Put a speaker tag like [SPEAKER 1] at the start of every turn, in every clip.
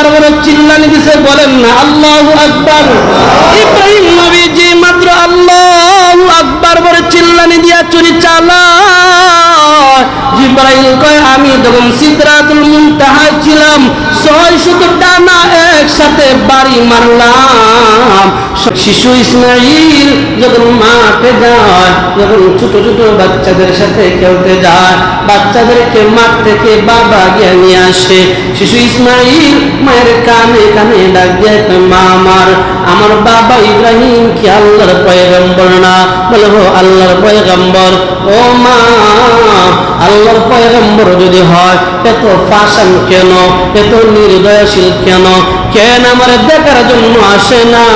[SPEAKER 1] আকবার বলে চিল্লানি দিছে, বলেন না, আল্লাহ আকবার। ইব্রাহিম নবী যে মাত্র আল্লাহ আকবার বলে চিল্লানি দিয়া চুরি চালা জিব্রাইল কয় আমি তখন ছিলাম, ছয় শত একসাথে বাড়ি মারলাম। শিশু ইসমাইল যখন মাঠে যায়, যখন ছোট ছোট বাচ্চাদের সাথে খেলতে যায়, বাচ্চাদেরকে মাঠ থেকে বাবা গিয়ে নিয়ে আসে। শিশু ইসমাইল মায়ের কানে কানে ডাক দিয়ে মা, আমার আমার বাবা ইব্রাহিম কি আল্লাহর পয়গম্বর না। বলে হো আল্লাহর পয়গম্বর, ও মা, আল্লাহর পয়গম্বর যদি হয় এত ফাশান কেন? এত নির্দয়শীল কেন? কেন আমার দেখার জন্য আসে না?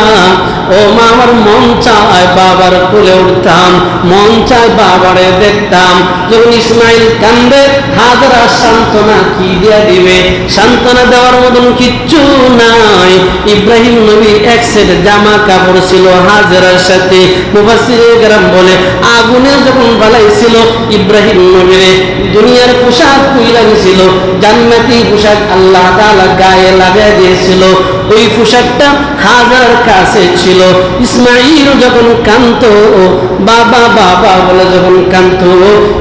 [SPEAKER 1] ও মা, আমার মন চায় বাবার কোলে উঠতাম, মন চায় বাবারে দেখতাম। যখন ইসমাইল কান্দে, হাজারা সান্ত্বনা কি দিয়া দিবে? সান্ত্বনা দেওয়ার মতন কিচ্ছু নাই। ইব্রাহিম নবীর এক সেট জামা কাপড় ছিল হাজারার সাথে। মুফাসিরে গ্রাম বলে, আগুনে যখন বালাইছিল ইব্রাহিম নবীরে দুনিয়ার পোশাক জান্নাতি পোশাক আল্লাহ গায়ে দিয়েছিল। ওই পোশাকটা হাজার কাছে ছিল। ইসমাইল যখন কান্ত বাবা বাবা বলে যখন কান্ত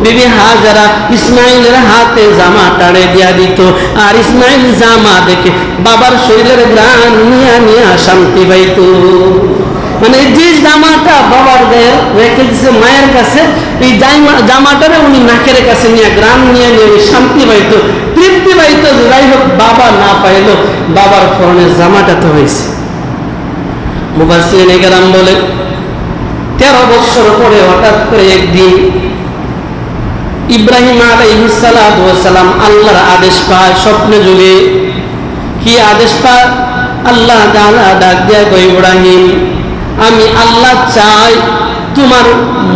[SPEAKER 1] বিবি হাজারা ইসমাইলের হাতে জামা টাড়ে দিয়া দিত। আর ইসমাইল জামা দেখে বাবার শরীরের নিয়া নিয়া শান্তি পাইত। মানে যে জামাটা বাবার গায়ে রেখে দিছে মায়ের কাছে, এই জামা, জামাটারে উনি নাকের কাছে নিয়ে গ্রাম নিয়ে নিয়ে শান্তি পাইত তৃপ্তি পাইত যাই হোক বাবা না পাইলো, বাবার ফরনের জামাটা তো হয়েছে। মুবাসিন গ্রাম বলে তেরো বছর পরে হঠাৎ করে একদিন ইব্রাহিম আলাইহিসালাম আল্লাহর আদেশ পায় স্বপ্নে যুগে। কি আদেশ পায়? আল্লাহ ডাক দেয় ইব্রাহিম আমি আল্লাহ চাই তোমার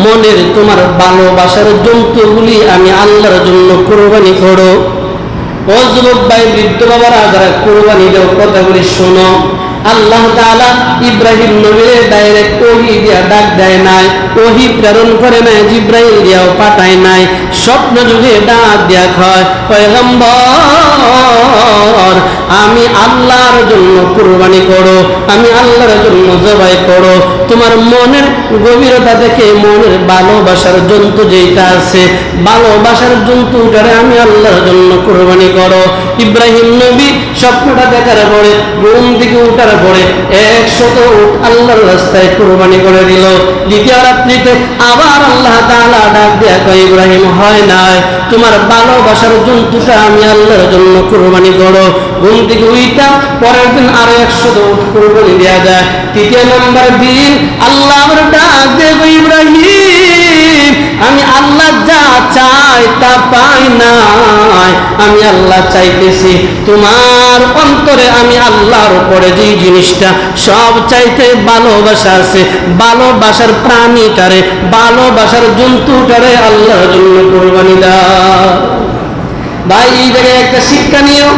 [SPEAKER 1] মনের, তোমার ভালোবাসার জন্তুগুলি আমি আল্লাহর জন্য কোরবানি করো। ও ভাই, বৃদ্ধ বাবারা, যারা কোরবানি দেও কথাগুলি শোনো। আল্লাহ ইব্রাহিম নবীর ডাইরেক্ট ওহি দিয়া ডাক দেয় নাই, ওহি প্রেরণ করে নাই, জিব্রাইল দিয়াও পাঠায় নাই। স্বপ্ন যুগে ডাক দিয়া পয়গম্বর, আমি আল্লাহর জন্য কুরবানি করো, আমি আল্লাহর জন্য জবাই করো। তোমার মনের গভীরতা দেখে মনের ভালোবাসার জন্তু যেটা আছে, ভালোবাসার জন্তুটারে আমি আল্লাহর জন্য কুরবানি করো। ইব্রাহিম নবী স্বপ্নটা দেখার পরে, ঘুম থেকে উঠার পরে একশত উট আল্লাহর রাস্তায় কুরবানি করে দিল। দ্বিতীয় রাত্রিতে আবার আল্লাহ তাআলা ডাক দেয়া ইব্রাহিম, হয় নাই। তোমার ভালোবাসার জন্তুটা আমি আল্লাহর জন্য কুরবানি করো। ঘুম থেকে উইটা, পরের দিন আরও একশত উট কুরবানি দেওয়া যায়। তৃতীয় নম্বর দিন আল্লাহ ডাক দেব ইব্রাহিম আমি আল্লাহ যা চাই তা পাই নাই। আমি আল্লাহ চাইতেছি, তোমার অন্তরে আমি আল্লাহর উপরে যে জিনিসটা সব চাইতে ভালোবাসা আছে, ভালোবাসার প্রাণীটারে, ভালোবাসার জন্তুটারে আল্লাহর জন্য কোরবানি দাও। ভাই, এই জায়গায় একটা শিক্ষা নিও।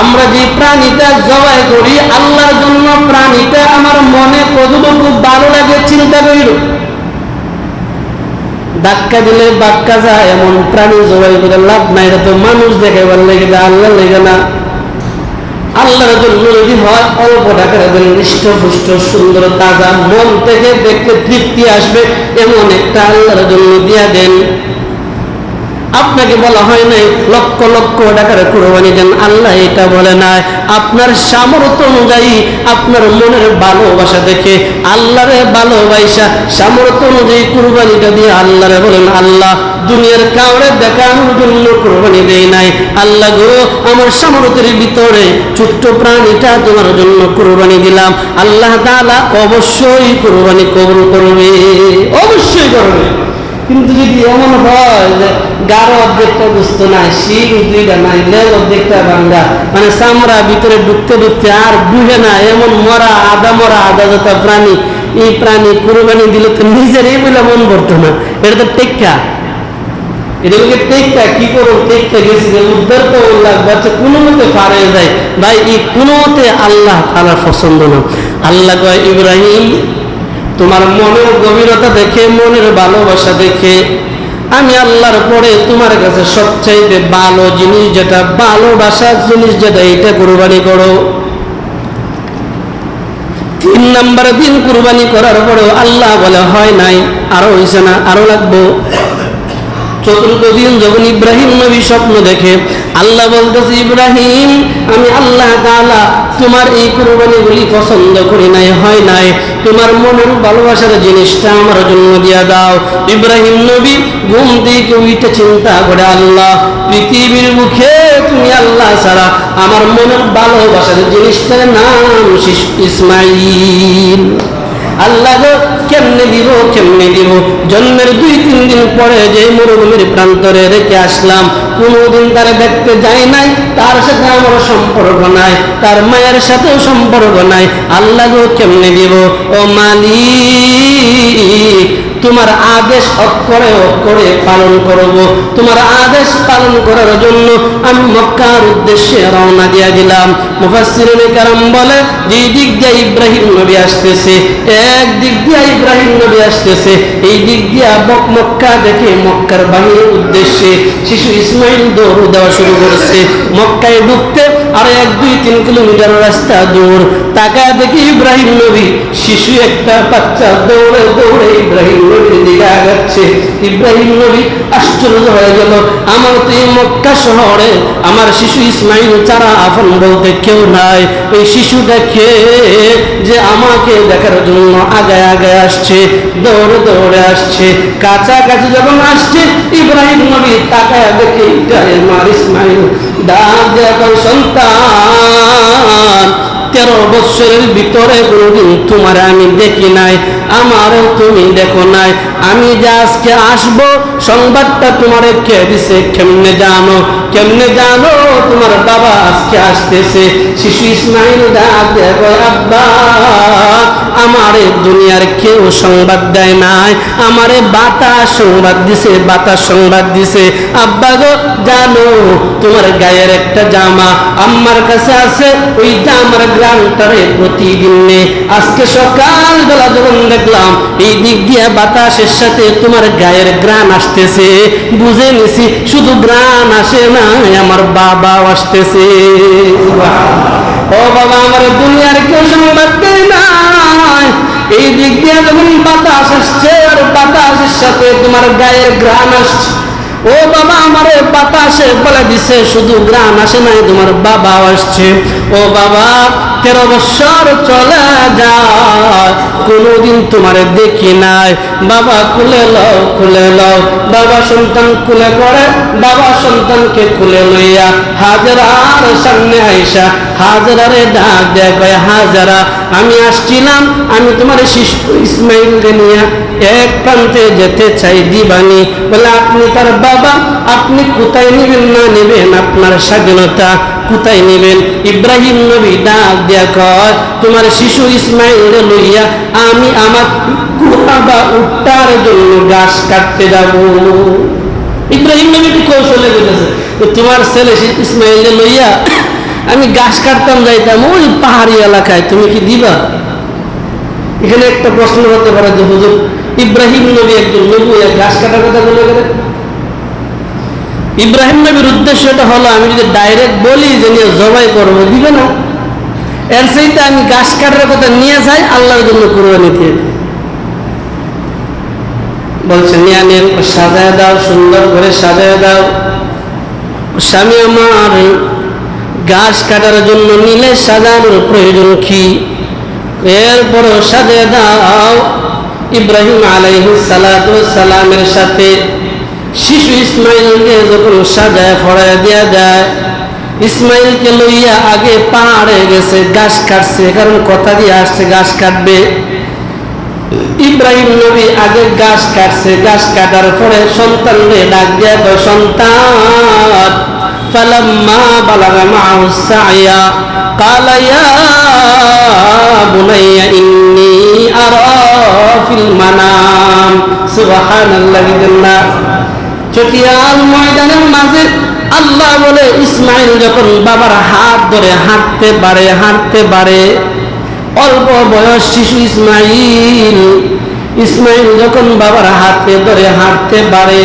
[SPEAKER 1] আমরা যে প্রাণীটা জবাই করি, আল্লাহর জন্য প্রাণীটা আমার মনে কতটুকু ভালো লাগে চিন্তা করিল। ধাক্কা দিলে বাক্কা যায়, এমন প্রাণী জবাই করে লাভ নাই, এটা তো মানুষ দেখে ভালো লেগে যায় আল্লাহ লেগে না। আল্লাহর জন্য যদি হয়, অল্প টাকার দেন হৃষ্টপুষ্ট সুন্দর, তাজা মন থেকে দেখতে তৃপ্তি আসবে, এমন একটা আল্লাহর জন্য দিয়া দেন। আপনাকে বলা হয় নাই, লক্ষ লক্ষ টাকার কোরবানি দেন। আল্লাহ এটা বলে নাই। আপনার সামর্থ্য অনুযায়ী আপনার মনের ভালোবাসা দেখে আল্লাহরে ভালোবাসা, সামর্থ্য অনুযায়ী কোরবানিটা দিয়ে আল্লাহরে বলেন, আল্লাহ, দুনিয়ার কাউরে দেখানোর জন্য কোরবানি দেয় নাই। আল্লাহ গো, আমার সামর্থ্যের ভিতরে ছোট্ট প্রাণীটা তোমার জন্য কোরবানি দিলাম। আল্লাহ তাআলা অবশ্যই কোরবানি কবুল করবে। অবশ্যই করবে। কিন্তু যদি এমন হয় যে গাঢ় অর্ধেকটা বুঝতো না শিং দুইটা নাই লেল অর্ধেকটা ভাঙ্গা মানে চামড়া ভিতরে ঢুকতে ঢুকতে আর বুঝে না, এমন মরা আদা মরা আদা যত প্রাণী, এই প্রাণী কুরবানি দিলে তো নিজের এই বলে মন করতো না। এটা তো টেক্কা। এটাকে টেক্কা? কি করো টেক্কা গেছি যে উদ্ধার তো লাগবে আচ্ছা কোনো মতে পারে যায়। ভাই, এই কোনো মতে আল্লাহ তালার পছন্দ না। আল্লাহ কয়, ইব্রাহিম তোমার মনের গভীরতা দেখে, মনের ভালোবাসা দেখে, আমি আল্লাহর পরে তোমার কাছে সবচাইতে ভালো জিনিস যেটা, ভালোবাসার জিনিস যেটা এটা কোরবানি করো। তিন নম্বর দিন কুরবানি করার পরেও আল্লাহ বলে, হয় নাই, আরও হয়েছে না, আরও লাগবো। চতুর্থ দিন যখন ইব্রাহিম নবী স্বপ্ন দেখে, আল্লাহ বলতেছে, ইব্রাহিম, আমি আল্লাহ তাআলা তোমার এই কুরবানিগুলি পছন্দ করি নাই, হয় নাই। তোমার মনের ভালোবাসার জিনিসটা আমার জন্য দিয়া দাও। ইব্রাহিম নবী ঘুম থেকে উইটা চিন্তা করে, আল্লাহ, পৃথিবীর মুখে তুমি আল্লাহ ছাড়া আমার মনের ভালোবাসার জিনিসটার নাম ইসমাইল আল্লাহ গো কেমনে দিব কেমনে দিব? জন্মের দুই, তিন দিন পরে যে মরুভূমির প্রান্তরে রেখে আসলাম, কোনোদিন তারা দেখতে যাই নাই, তার সাথে আমার সম্পর্ক নাই, তার মায়ের সাথেও সম্পর্ক নাই। আল্লাহ গো, কেমনে দিব? ও মালিক, তোমার আদেশ অক্ষরে অক্ষরে পালন করব। তোমার আদেশ পালন করার জন্য আমি মক্কার উদ্দেশ্যে রওনা দিয়া দিলাম। ইব্রাহিম নবী উদ্দেশ্যে শিশু ইসমাইল দৌড় দেওয়া শুরু মক্কায় ঢুকতে এক, দুই, তিন কিলোমিটার রাস্তা তাকায় দেখি ইব্রাহিম নবী শিশু একটা বাচ্চা দৌড়ে দৌড়ে ইব্রাহিম নবীর দিকে আগাচ্ছে। ইব্রাহিম নবী আশ্চর্য হয়ে গেল, আমার তো এই মক্কা শহরে আমার শিশু ইসমাইল চারা বলতে কেউ নাই। ওই শিশুটাকে যে আমাকে দেখার জন্য আগায় আগায় আসছে, দৌড়ে দৌড়ে আসছে। কাছাকাছি যখন আসছে, ইব্রাহিম নবী তাকায় দেখে এটাই মার ইসমাইল। ডাক দেখার সন্তান, তেরো বৎসরের ভিতরে কোনোদিন তোমার আমি দেখি নাই। আমারও তুমি দেখো নাই। আমি যে আজকে আসব, সংবাদটা তোমার কে দিছে, কেমনে জানো? কেমনে জানো তোমার বাবা আজকে আসতেছে। শিশু ইসমাইল আব্বা, আমারে দুনিয়ার কেউ সংবাদ দেয় নাই। আমারে বাতাস সংবাদ দিছে, বাতাস সংবাদ দিছে। আব্বা গো, জানো, তোমার গায়ের একটা জামা আম্মার কাছে আছে, ওই জামার গ্রামটারে প্রতিদিন। আজকে সকালবেলা যখন দেখলাম, এই দিক দিয়ে বাতাসের সাথে তোমার গায়ের গ্রান আসতেছে। বুঝে নিছি, শুধু গ্রান আসে না আমার বাবাও আসতেছে। ও বাবা, আমার দুনিয়ার কেউ সংবাদ দেয় নাই। এই দিক দিয়ে যখন বাতাস আসছে, আর বাতাসের সাথে তোমার গায়ের গ্রান আসছে। ও বাবা আমার বাতাসে বলে দিছে, শুধু গ্রাম আসে নাই, তোমার বাবা আসছে। ও বাবা তেরো বছর চলে যায়। কোনোদিন তোমার দেখি নাই। বাবা খুলে লও খুলে লও। বাবা সন্তান খুলে করে বাবা সন্তানকে খুলে লইয়া হাজারার সামনে আইসা হাজারারে ডাক দেয় হাজারা, আমি আসছিলাম, আমি তোমার শিশু ইসমাইলকে নিয়ে এক প্রান্তে যেতে চাই দিবানি। বলে, আপনি তার বাবা, আপনি কোথায় নেবেন না নেবেন আপনার স্বাধীনতা? কোথায় নেবেন? ইব্রাহিম নবী ডাক দেয়া কয়, তোমার শিশু ইসমাইল লইয়া আমি আমার গুহা বা উত্তার জন্য গাছ কাটতে যাব। ইব্রাহিম নবী একটু কৌশলে বলেছে তোমার ছেলে ইসমাইল লইয়া আমি গাছ কাটতাম, যাইতাম ওই পাহাড়ি এলাকায়, তুমি কি দিবা? এখানে একটা প্রশ্ন হতে পারে যে, হুজুর ইব্রাহিম নবী একজন নবী গাছ কাটার কথা বলে গেলেন। ইব্রাহিম নবীর উদ্দেশ্যটা হলো, আমি যদি ডাইরেক্ট বলি যে, নিয়ে জবাই করব দিবে না। এর সেইটা আমি গাছ কাটার কথা নিয়ে যাই, আল্লাহর জন্য কোরবানি দিয়ে বলছে, নিয়ে নিয়ে সাজায় দাও, সুন্দর করে সাজায় দাও। স্বামী আমার গাছ কাটার জন্য নিলে সাজানোর প্রয়োজন কি? এরপরও সাজায় দাও। ইব্রাহিম আলাইহিস সালাতু সালামের সাথে শিশু ইসমাইলকে যখন সাজায়, ফড়ায় দেয়া যায় ইসমাইলকে লইয়া আগে পাহাড়ে গেছে গাছ কাটছে, কারণ কথা দিয়ে আসছে গাছ কাটবে। ইব্রাহিম নবী আগে গাছ কাটছে গাছ কাটার পরে সন্তানরে ডাক দিয়া সন্তান فلما بلغ معه السعي قال يا بني إني أرى في المنام سبحان الذي جنة চটিয়াল ময়দানের মাঝে আল্লাহ বলে ইসমাইল যখন বাবার হাত ধরে হাঁটতে পারে হাঁটতে পারে অল্প বয়স শিশু ইসমাইল ইসমাইল যখন বাবার হাতে ধরে হাঁটতে পারে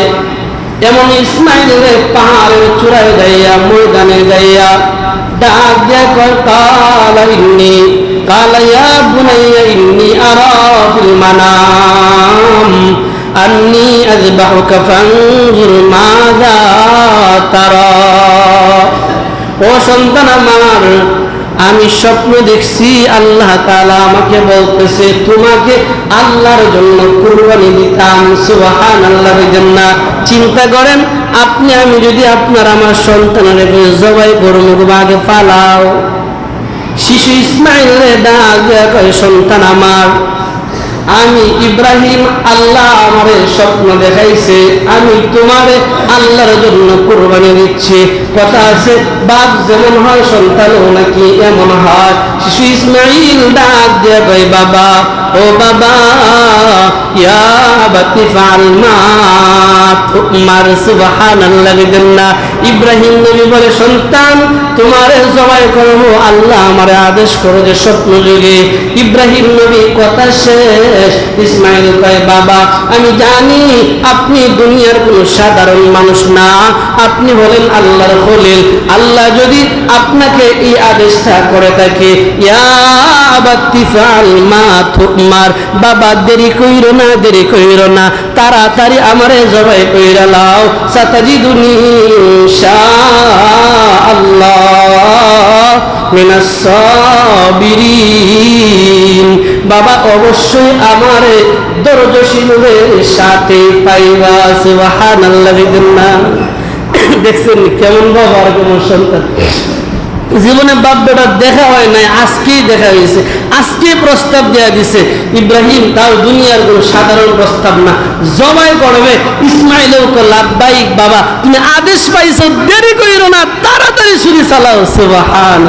[SPEAKER 1] এমন ইসমাইলের পাহাড়ের চূড়ায় যাইয়া, ময়দানে যাইয়া, ডাক দিয়া কয়, কালা ইন্নি, কালা ইয়া বুনাইয়া ইন্নি আরা ফিল মানাম, আন্নি আযবাহুকা ফানজুর মাযা তারা। ও সন্তান আমার আমি স্বপ্ন দেখছি আল্লাহ তাআলা আমাকে বলতেছে, তোমাকে আল্লাহর জন্য কুরবানি দিতাম সুবহান আল্লাহর জন্য চিন্তা করেন, আপনি, আমি যদি আপনার আমার সন্তানের জবাই করুন বাগে পালাও শিশু ইসমাইল ডাক সন্তান আমার, আমি ইব্রাহিম আল্লাহ আমার স্বপ্ন দেখাইছে, আমি তোমার আল্লাহর জন্য কোরবানি দিচ্ছি। কথা আছে, বাপ যেমন হয়, সন্তানও নাকি এমন হয়। শিশু ইসমাইল ডাক দিয়ে বাবা, ও বাবা মা তুমার সুবহানাল্লাহ ইব্রাহিম নবী বলে, সন্তান, তোমার জবাই আল্লাহ আমার আদেশ করো যে স্বপ্ন যুগে ইব্রাহিম নবী কথা শেষ। ইসমাইল কয়, বাবা, আমি জানি আপনি দুনিয়ার কোনো সাধারণ মানুষ না। আপনি হলেন আল্লাহর খলিল আল্লাহ যদি আপনাকে এই আদেশটা করে থাকে বাবা দেরি কইরো না, দেরি কইরো না, তাড়াতাড়ি আমারে জবাই কইরা লাও আল্লাহ মিনাস বাবা অবশ্যই আমারে দরজশীলের সাথে পাইবা, সুবহানাল্লাহ, বিদিনা দেখছেন কেমন বাবা আর কেমন সন্তান? জীবনে বাপ বেটার দেখা হয় নাই, আজকেই দেখা হয়েছে। আজকে প্রস্তাব দেয়া দিছে, ইব্রাহিম, তাও দুনিয়ার কোনো সাধারণ প্রস্তাব না। জবাই করবে ইসমাইলেও তো লাভবাহিক বাবা। তুমি আদেশ পাইছো, দেরি করিও না, তাড়াতাড়ি ছুরি চালাও। সুবাহান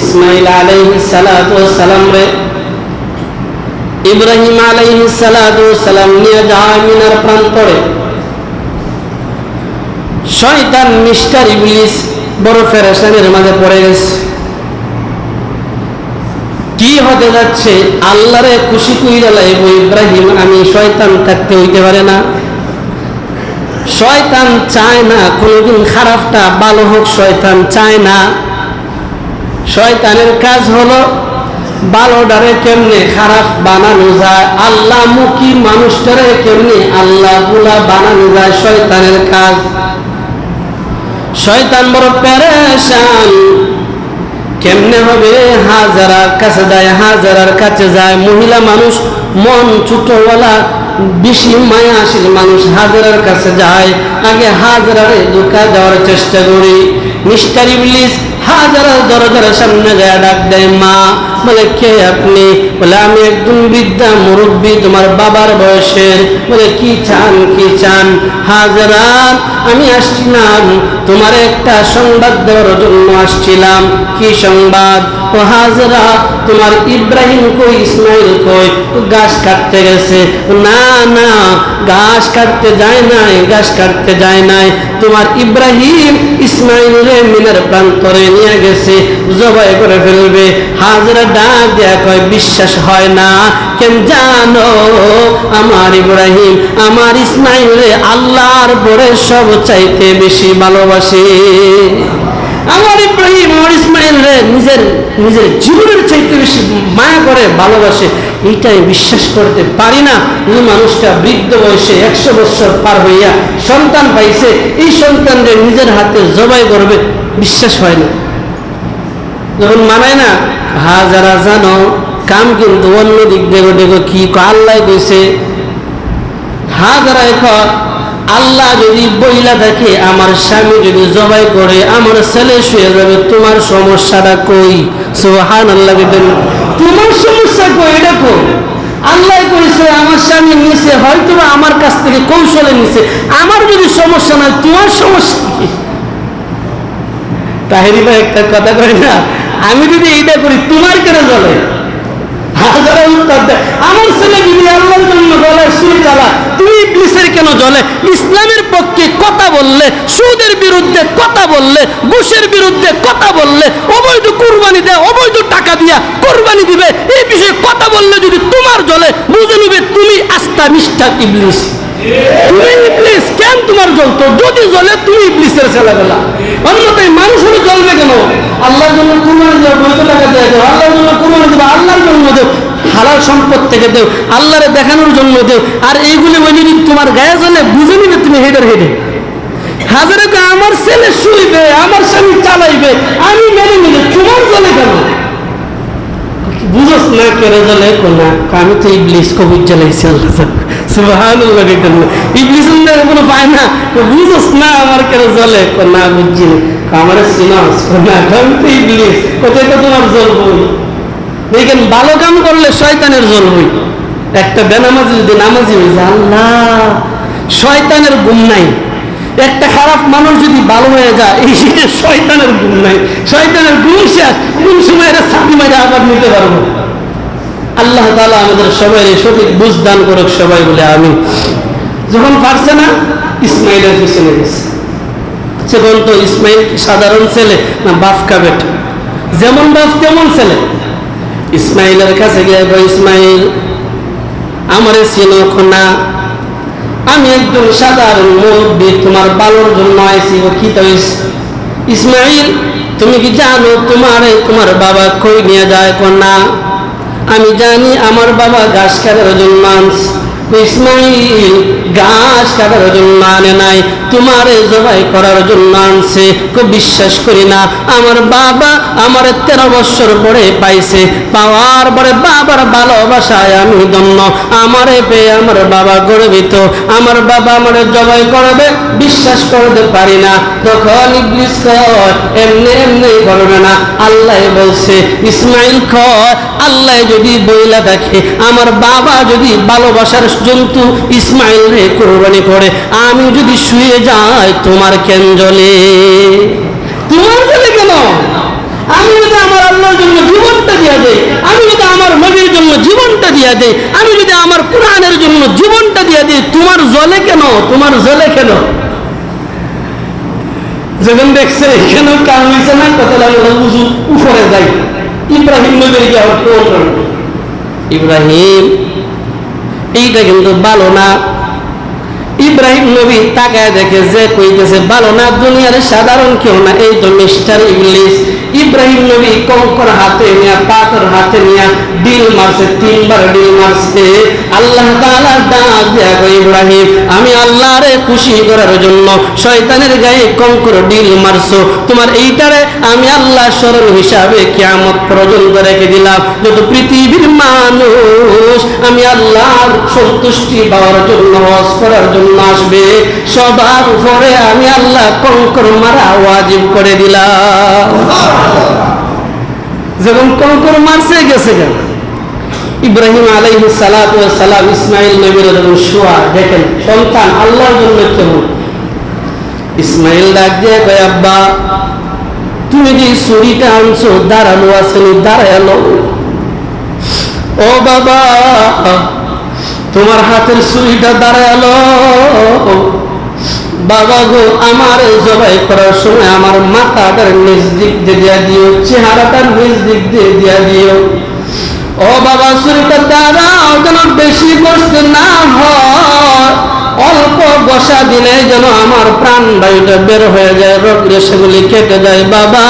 [SPEAKER 1] ইসমাইল আলাইহি সালাতু সালাম রে, ইব্রাহিম আলাইহি সালাতু সালাম নিয়ে যায় মিনার প্রান্তরে শয়তান মিস্টার ইবলিস, বড় ফেরেশানের মাঝে পড়ে গেছে। কি হতে যাচ্ছে? আল্লাহরে খুশি কইরা লাইব ইব্রাহিম, আমি শয়তান থাকতে হইতে পারে না। শয়তান চায় না, কোনোদিন খারাপটা ভালো হোক, শয়তান চায় না। শয়তানের কাজ হলো, ভালোটারে কেমনে খারাপ বানানো যায় আল্লাহ মুখী মানুষটারে কেমনে আল্লাহগুলা বানানো যায়, শয়তানের কাজ। শয়তান বড় প্যারেশান কেমনে হবে? হাজারার কাছে যায়, হাজারার কাছে যায়। মহিলা মানুষ, মন ছোটওয়ালা, বেশি মায়াশীল মানুষ হাজারার কাছে যায়। আগে হাজারারে ধোকা দেওয়ার চেষ্টা করি। মিস্টার ইবলিস হাজারার দরজার সামনে যায়, ডাক দেয়, মা বলে কে আপনি বলে আমি একজন বৃদ্ধা মুরব্বী তোমার বাবার বয়সের বলে, কি চান কি চান? হাজারাত আমি আসছিলাম, তোমার একটা সংবাদ দেওয়ার জন্য আসছিলাম। কি সংবাদ? ও হাজরা, তোমার ইব্রাহিম কই, ইসমাইল কই? গাছ কাটতে গেছে। না না, গাছ কাটতে যায় নাই, গাছ কাটতে যায় নাই। তোমার ইব্রাহিম ইসমাইল রে মিনার প্রান্তরে নিয়ে গেছে, জবাই করে ফেলবে। হাজরা ডাক কয়, বিশ্বাস হয় না। কেন জানো, আমার ইব্রাহিম, আমার ইসমাইল আল্লাহর পরে সব চাইতে বেশি ভালোবাসে। আমার ইব্রাহিম, আমার ইসমাইল রে নিজের নিজের জীবনের চাইতে বেশি মায়া করে ভালোবাসে। এইটাই বিশ্বাস করতে পারি না। এই মানুষটা বৃদ্ধ বয়সে একশো বছর পার হইয়া সন্তান পাইছে। এই সন্তানদের নিজের হাতে জবাই করবে, বিশ্বাস হয় না। যখন মানায় না হা যারা জানো, কাম কিন্তু অন্য দিক দেখো দেখো কি আল্লাহ কইছে হা যারা এখন আল্লাহ যদি বইলা দেখে, আমার স্বামী যদি জবাই করে, আমার ছেলে শুয়ে যাবে, তোমার সমস্যাটা কই? সোহান আল্লাহ তোমার সমস্যা কই? কই? আল্লাহ করেছে আমার স্বামী নিছে হয়তো আমার কাছ থেকে কৌশলে নিছে, আমার যদি সমস্যা না তোমার সমস্যা কি? তাহেরি ভাই একটা কথা কই না আমি যদি এইটা করি, তোমার কেন চলে হাজারা উত্তর দেয় আমার ছেলে যদি আল্লাহর জন্য বলে সুর চালা তুই ইবলিসের কেন জ্বলে? ইসলামের পক্ষে কথা বললে, সুদের বিরুদ্ধে কথা বললে, ঘুষের বিরুদ্ধে কথা বললে, অবৈধ কুরবানি দেয়, অবৈধ টাকা দিয়া কুরবানি দিবে, এই বিষয়ে কথা বললে যদি তোমার জ্বলে, বুঝে নিবে তুমি আস্থা নিষ্ঠা ইবলিস। তুমি ইবলিস, কেন তোমার জ্বলতো? যদি জ্বলে, তুমি ইবলিসের ছেলেবেলা। অন্যথায় মানুষের জ্বলবে কেন? আল্লাহর জন্য দেবো হালাল সম্পদ থেকে দেও, আল্লাহরে দেখানোর জন্য দেও। আর এইগুলি যদি তোমার গায়ে জ্বলে বুঝে নিবে তুমি হেডের হেডে। হাজারে আমার ছেলে শুইবে, আমার স্বামী চালাইবে, আমি মেনে নিলে তোমার জ্বলে কেন? বুঝোস না কেড়ে জ্বলে কোনা আমি তো ইবলিস কবির জ্বালাইছি, আল্লাহ ইবলিস কোনো পায় না। বুঝোস না আমার কেড়ে জ্বলে। কোনা বুঝছি না। আমার ইবলিস, কোথায় তোমার জ্বলবই দেখেন, ভালো কাম করলে শয়তানের জ্বলবই একটা বেনামাজি যদি নামাজি হয়ে যায় আল্লাহ, শয়তানের গুম নাই। একটা খারাপ মানুষ যদি ভালো হয়ে যায়, এই শয়তানের গুণ নাই। শয়তানের গুণ শেষ, কোন সময় ছাতি মারে আবার নিতে পারব? আল্লাহ তালা আমাদের সবাই সঠিক বুঝ দান করুক, সবাই বলে আমি যখন পারছে না, ইসমাইলের পিছনে গেছে। সেখন তো ইসমাইল সাধারণ ছেলে না বাফকা বেটা? যেমন বাপ তেমন ছেলে। ইসমাইলের কাছে গিয়ে ইসমাইল, আমারে চিনো না আমি একজন সাধারণ মুরব্বী, তোমার বালোর জন্য আইসি ও কি ইসমাইল, তুমি কি জানো, তোমার তোমার বাবা কই নিয়ে যায় কন্যা আমি জানি আমার বাবা ঘাস কাটার জন্য আনছে। ইসমাইল ঘাস কাটার জন্য আনে নাই, তোমারে জবাই করার জন্য আনছে। বিশ্বাস করি না, আমার বাবা আমার তেরো বছর পরে পাইছে। পাওয়ার পরে বাবার ভালোবাসায় আমি আমারে আমার বাবা গর্বিত। আমার বাবা আমার জবাই করবে, বিশ্বাস করতে পারি না। তখন কয়, এমনি এমনি করবে না। আল্লাহ বলছে, ইসমাইল কয়, আল্লাহ যদি বইলা দেখে, আমার বাবা যদি ভালোবাসার জন্তু ইসমাইল রে কোরবানি করে। আমি যদি শুয়ে যাই, তোমার কেন জ্বলে তোমার জ্বলে কেন? আমি যদি আমার আল্লাহর জন্য জীবনটা দিয়া দেই, আমি যদি আমার নবীর জন্য জীবনটা দিয়া দেই, আমি যদি আমার কোরআনের জন্য জীবনটা দিয়া দিই, তোমার জলে কেন? তোমার জলে কেন? যখন দেখছে এখানেও কাম হয়েছে না কত লাগল উজু উপরে যাই ইব্রাহিম নবীর গিয়ে কোন? ইব্রাহিম এইটা কিন্তু ভালো না। ইব্রাহিম নবী তাকে দেখে যে কইতেছে, ভালো না, দুনিয়ার সাধারণ কেউ না, এই তো মিস্টার ইংলিশ ইব্রাহিম নবী কঙ্কর হাতে নিয়ে, পাথর হাতে নিয়ে ডিল মারছে তিনবার ডিল মারছে। আল্লাহ তাআলা ডাক দেয়া ইব্রাহিম আমি আল্লাহরে খুশি করার জন্য শয়তানের গায়ে কঙ্কর ডিল মারছো। তোমার এইটারে আমি আল্লাহ স্মরণ হিসাবে কিয়ামত পর্যন্ত রেখে দিলাম। যত পৃথিবীর মানুষ আমি আল্লাহর সন্তুষ্টি পাওয়ার জন্য হজ করার জন্য আসবে। সবার উপরে আমি আল্লাহ কঙ্কর মারা ওয়াজিব করে দিলাম। যখন কঙ্কর মারছে গেছে গেল ইব্রাহিম আলাইহি সালাতু সালাম ইসমাইল নবীর যখন শোয়া দেখেন, সন্তান আল্লাহর জন্য কেমন? ইসমাইল ডাক দিয়ে কয়, আব্বা, তুমি যে ছুরিটা আনছো, দাঁড়ানো আসেনি দাঁড়াল ও বাবা, তোমার হাতের ছুরিটা দাঁড়াল বাবা গো, আমার জবাই করার সময় আমার মাথাটার নিজ দিক দিয়ে দিয়া দিও, চেহারাটার নিজ দিক দিয়ে দিয়া দিও। ও বাবা ছুরিটা দাঁড়াও যেন বেশি কষ্ট না হয়। অল্প বসা দিলে যেন আমার প্রাণ বায়ুটা বের হয়ে যায় রোগ রেশাগুলি কেটে যায়। বাবা,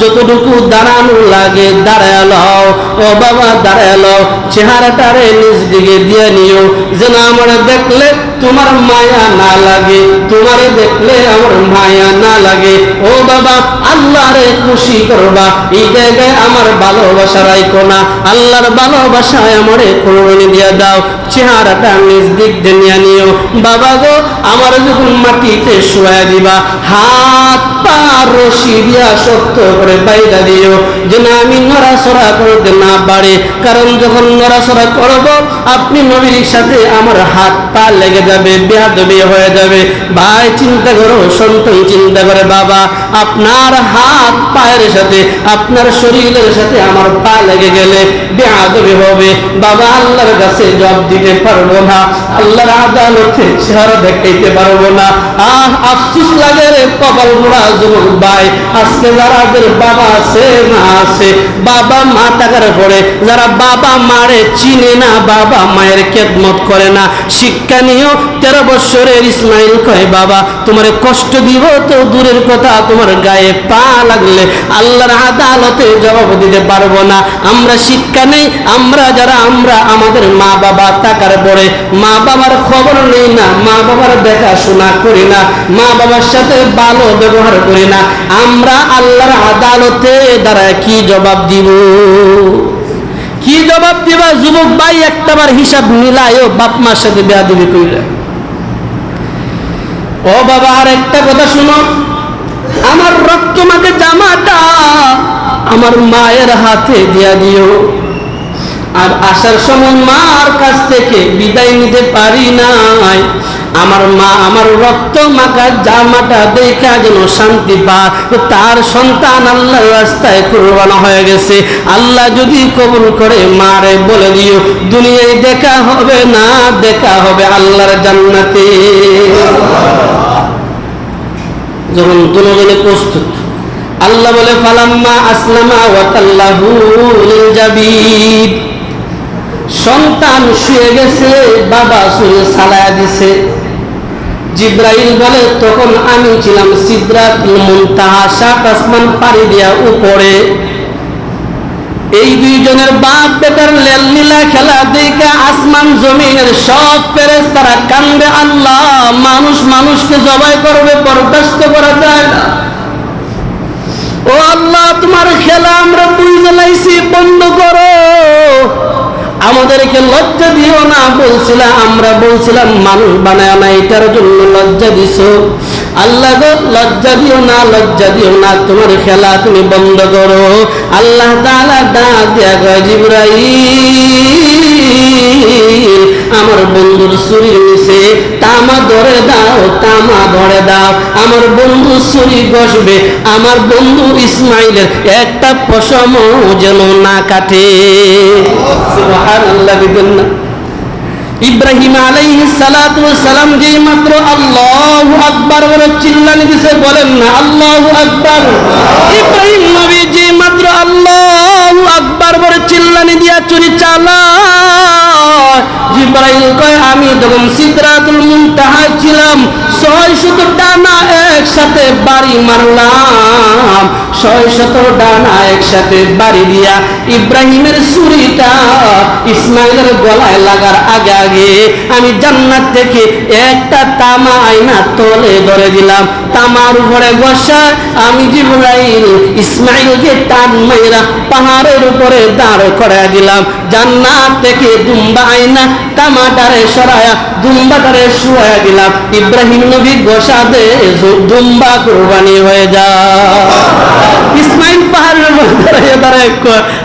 [SPEAKER 1] যতটুকু দাঁড়ানো লাগে দাঁড়াল ও বাবা দাঁড়াল চেহারাটারে নিজ দিকে দিয়ে নিও। যেন আমার দেখলে তোমার মায়া না লাগে, তোমারে দেখলে আমার মায়া না লাগে। ও বাবা, আল্লাহরে খুশি করবা, এই জায়গায় আমার ভালোবাসা রাইকো না। আল্লাহর ভালোবাসায় আমারে কোরবানি দিয়ে দাও, চেহারাটা নিজ দিক দিয়ে নিও। বাবা গো, আমার যখন মাটিতে শুয়া দিবা, হাত পা রশি দিয়া শক্ত করে বাইরা দিও, যেন আমি নড়াচড়া করতে না পারে। কারণ যখন নড়াচড়া করব, আপনি নবীর সাথে আমার হাত পা লেগে যাবে বেহাদবি হয়ে যাবে। ভাই, চিন্তা করো, সন্তান চিন্তা করে, বাবা, আপনার হাত পায়ের সাথে, আপনার শরীরের সাথে আমার পা লেগে গেলে বেহাদবি হবে। বাবা, আল্লাহর কাছে জবাব দিতে পারব না। আল্লাহর আদালতে চেহারা দেখাইতে পারব না। আহ, আফসুস লাগে রে, কপাল মোড়া যুবক ভাই। আজকে যারাদের বাবা আছে, মা আছে, বাবা মা টাকার পড়ে যারা বাবা মারে চিনে না, বাবা মায়ের খেদমত করে না। শিক্ষা নিয়েও তেরো বৎসরের ইসমাইল কয়, বাবা, তোমার কষ্ট দিব, তো দূরের কথা তোমার গায়ে পা লাগলে আল্লাহর আদালতে জবাব দিতে পারব না। আমরা শিক্ষা নেই, আমরা যারা, আমরা আমাদের মা বাবা টাকার পড়ে মা বাবার খবর নেই না মা বাবার দেখাশোনা করি না মা বাবার সাথে ভালো ব্যবহার করি না। আমরা আল্লাহর আদালতে দ্বারা কি জবাব দিব? কি জবাব দিবা? যুবক ভাই, একটাবার হিসাব মিলায়ও বাপ মার সাথে বেয়া দিবি কইরা। ও বাবা, আর একটা কথা শুনো। আমার রক্ত মাকে জামাটা আমার মায়ের হাতে দিয়া দিও। আর আসার সময় মার কাছ থেকে বিদায় নিতে পারি নাই। আমার মা আমার রক্ত মাখা জামাটা দেখা যেন শান্তি পা। তার সন্তান আল্লাহর রাস্তায় কোরবানো হয়ে গেছে। আল্লাহ যদি কবুল করে মারে বলে দিও, দুনিয়ায় দেখা হবে না, দেখা হবে আল্লাহর জান্নাতে। যখন দুজনে প্রস্তুত, আল্লাহ বলে, ফালাম্মা আসলামা ওয়াতাল্লাহু লিল জাবিব সন্তান শুয়ে গেছে, বাবা শুয়ে সালায়া দিছে। জিব্রাইল বলে, তখন আমি ছিলাম সিদ্রাতুল মুনতাহা সাত আসমান পাড়ি দিয়া উপরে। এই দুইজনের বাপ বেটার লীলা খেলা দেখে আসমান জমিনের সব পেরেস তারা কান্দে, আল্লাহ, মানুষ মানুষকে জবাই করবে, বরদাস্ত করা যায় না। ও আল্লাহ, তোমার খেলা আমরা বুঝে লাইছি, বন্ধ করো। আমাদেরকে লজ্জা দিও না বলছিলাম আমরা, বলছিলাম মানুষ বানায় না, এটার জন্য লজ্জা দিছ। আল্লাহ লজ্জা দিও না, লজ্জা দিও না, তোমার খেলা তুমি বন্ধ করো। আল্লাহ তালা ডাক দেয়া আমার বন্ধুর ছুরি নিছে তামা ধরে দাও, তামা ধরে দাও। আমার বন্ধু ছুরি বসবে, আমার বন্ধু ইসমাইলের একটা পশম যেন না কাটে। না ইব্রাহিম সালাম যে মাত্র আল্লাহু আকবার বলে চিল্লানি দিছে, বলেন না, আল্লাহু আকবার। ইব্রাহিম নবী যে মাত্র আল্লাহু আকবার বলে চিল্লানি দিয়া চুরি চালা জিব্রাইল কয়, আমি তখন সিদরাতুল মুনতাহা ছিলাম। ছয় শত ডানা একসাথে বাড়ি মারলাম। ছয় শত ডানা একসাথে বাড়ি দিয়া ইব্রাহিমের ছুরিটা ইসমাইলের গলায় লাগার আগে আগে আমি জান্নাত থেকে একটা তামা আয়না তলে ধরে দিলাম। তামার উপরে বসা আমি জিব্রাইল ইসমাইলকে টান মাইরা পাহাড়ের উপরে দাঁড় করে দিলাম। জান্নাত থেকে দুম্বা আয়না তামাটারে সরায়া দুম্বাটারে শুয়া দিলাম। ইব্রাহিম নবী গোসা দে দুম্বা কোরবানি হয়ে যা। ইসমাইল পাহাড়ের দাঁড়ায় দাঁড়ায়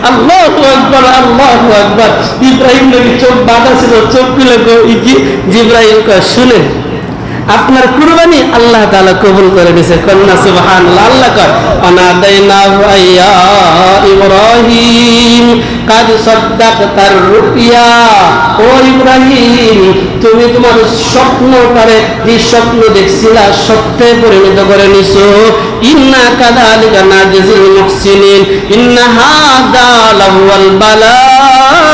[SPEAKER 1] আল্লাহ আকবর আল্লাহ আকবর। ইব্রাহিম নবী চোখ বাঁধা ছিল, চোখ ই কি জিব্রাহিম শুনেন। আপনার কুরবানি আল্লাহ তাআলা কবুল করে দিয়েছে। কন্যা, সুবহানাল্লাহ, আল্লাহ কয়, অনাদাইনাহু আইয়া ইব্রাহিম, কাদ সাদ্দাকতার রুপিয়া। ও ইব্রাহিম, তুমি তোমার স্বপ্ন স্বপ্নটারে যে স্বপ্ন দেখছিলা, সত্যে পরিণত করে নিছো। ইন্না কাদালিকা নাজিল মুহসিনিন, ইন্না হাদা লাহুয়াল মুবিন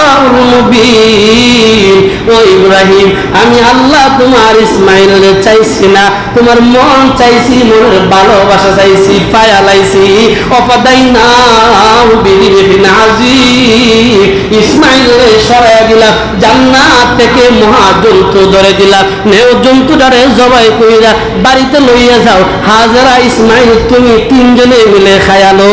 [SPEAKER 1] ও ইব্রাহিম, আমি আল্লাহ তোমার ইসমাইলকে চাইছি না, তোমার মন চাইছি, মনের ভালোবাসা চাইছি পায়া লাইছি। অপাদাই না ইসমাইলের সরাই দিলাম জান্নাত থেকে মহাজন্তু ধরে দিলাম নেও জন্তুটারে জবাই কইরা বাড়িতে লইয়া যাও। হাজারা ইসমাইল, তুমি তিনজনে মিলে খায়ালো।